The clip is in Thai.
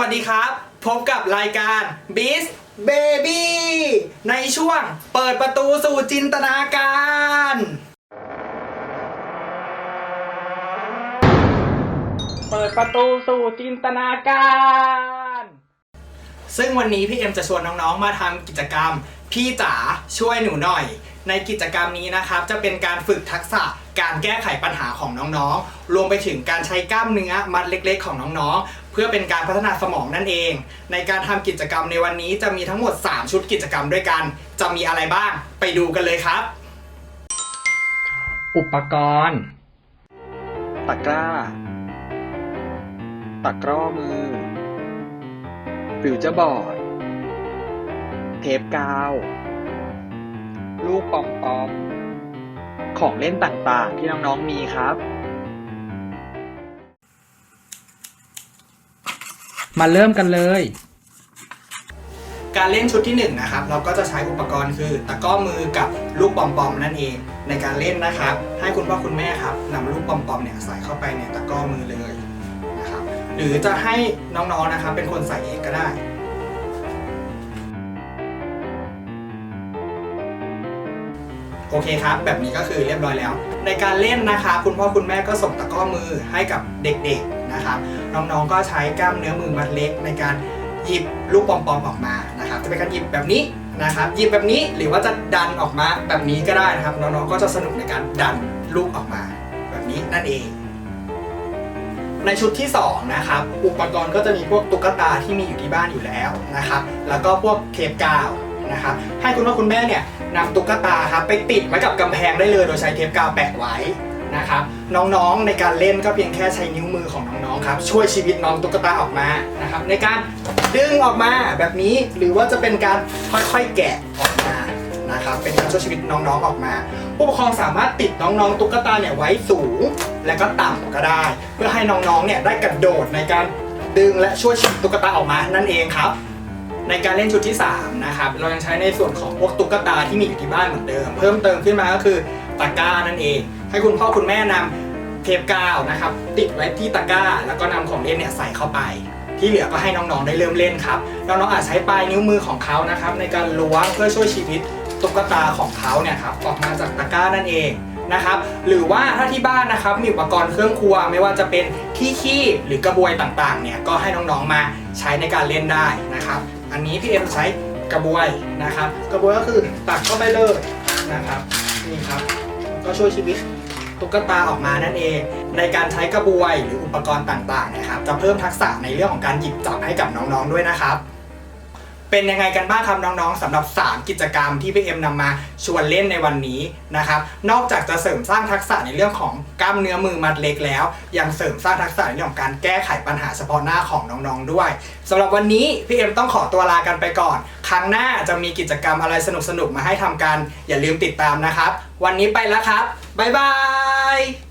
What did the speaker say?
วัสดีครับ พบกับรายการ b e a s t Baby ในช่วงเปิดประตูสู่จินตนาการ เปิดประตูสู่จินตนาการ ซึ่งวันนี้พี่เอ็มจะชวนน้องๆ มาทำกิจกรรม พี่จ๋าช่วยหนูหน่อย ในกิจกรรมนี้นะครับ จะเป็นการฝึกทักษะการแก้ไขปัญหาของน้องๆ รวมไปถึงการใช้กล้ามเนื้อมัดเล็ก ๆ ของน้องๆ เพื่อเป็นการพัฒนาสมองนั่นเอง ในการทำกิจกรรมในวันนี้จะมีทั้งหมด 3 ชุดกิจกรรมด้วยกัน จะมีอะไรบ้างไปดูกันเลยครับ อุปกรณ์ ตะกร้า ตะกร้อมือหรือจะบอร์ด เทปกาว ลูกปอมปอม ของเล่นต่างๆ ที่น้องๆมีครับ มาเริ่มกันเลย การเล่นชุดที่1นงนะครับเราก็จะใช้อุปกรณ์คือตะกร้อมือกับลูกปอมปอมนั่นเอง ในการเล่นนะครับ ให้คุณพ่อคุณแม่ครับนำลูกปอมปอมเนี่ยใส่เข้าไปในตะกร้อมือเลยนะครับหรือจะให้น้องๆนะครับเป็นคนใส่เองก็ได้ โอเคครับ แบบนี้ก็คือเรียบร้อยแล้ว ในการเล่นนะคะ คุณพ่อคุณแม่ก็ส่งตะก้อมือให้กับเด็กๆนะครับน้องๆก็ใช้กล้ามเนื้อมือมัดเล็ก ในการหยิบลูกปอมๆออกมานะครับจะเป็นการหยิบแบบนี้นะครับหยิบแบบนี้หรือว่าจะดันออกมาแบบนี้ก็ได้นะครับ น้องๆก็จะสนุกในการดันลูกออกมา แบบนี้นั่นเอง ในชุดที่สองนะครับอุปกรณ์ก็จะมีพวกตุ๊กตาที่มีอยู่ที่บ้านอยู่แล้วนะครับ แล้วก็พวกเทปกาวนะครับให้คุณพ่อคุณแม่เนี่ย นำตุ๊กตาครับไปติดไว้กับกำแพงได้เลยโดยใช้เทปกาวแปะไว้นะครับน้องๆในการเล่นก็เพียงแค่ใช้นิ้วมือของน้องๆครับช่วยชีวิตน้องตุ๊กตาออกมานะครับในการดึงออกมาแบบนี้หรือว่าจะเป็นการค่อยๆแกะออกมานะครับเป็นการช่วยชีวิตน้องๆออกมาผู้ปกครองสามารถติดน้องๆตุ๊กตาเนี่ยไว้สูงและก็ต่ำก็ได้ เพื่อให้น้องๆเนี่ยได้กระโดดในการดึงและช่วยชีวิตตุ๊กตาออกมานั่นเองครับ ในการเล่นชุดที่3นะครับเรายังใช้ในส่วนของพวกตุ๊กตาที่มีอยู่ที่บ้านเหมือนเดิม เพิ่มเติมขึ้นมาก็คือตะกร้านั่นเอง ให้คุณพ่อคุณแม่นำเทปกาวนะครับติดไว้ที่ตะกร้า แล้วก็นำของเล่นเนี่ยใส่เข้าไป ที่เหลือก็ให้น้องๆได้เริ่มเล่นครับน้องๆอาจใช้ปลายนิ้วมือของเขานะครับในการล้วงเพื่อช่วยชีวิตตุ๊กตาของเขาเนี่ยครับออกมาจากตะกร้านั่นเองนะครับหรือว่าถ้าที่บ้านนะครับมีอุปกรณ์เครื่องครัวไม่ว่าจะเป็นที่ขี้หรือกระบวยต่างๆเนี่ยก็ให้น้องๆมาใช้ในการเล่นได้นะครับ อันนี้พี่เอ็มใช้กระบวยนะครับ กระบวยก็คือตักเข้าไปเลยนะครับนี่ครับ ก็ช่วยชีวิตตุ๊กตาออกมานั่นเอง ในการใช้กระบวยหรืออุปกรณ์ต่างๆนะครับ จะเพิ่มทักษะในเรื่องของการหยิบจับให้กับน้องๆด้วยนะครับ เป็นยังไงกันบ้างครับน้องๆสำหรับ 3 กิจกรรมที่พี่เอ็มนำมาชวนเล่นในวันนี้นะครับนอกจากจะเสริมสร้างทักษะในเรื่องของกล้ามเนื้อมือมัดเล็กแล้ว ยังเสริมสร้างทักษะในเรื่องของการแก้ไขปัญหาเฉพาะหน้าของน้องๆด้วยสำหรับวันนี้พี่เอ็มต้องขอตัวลากันไปก่อน ครั้งหน้าจะมีกิจกรรมอะไรสนุกๆมาให้ทำกัน อย่าลืมติดตามนะครับ วันนี้ไปแล้วครับบ๊ายบาย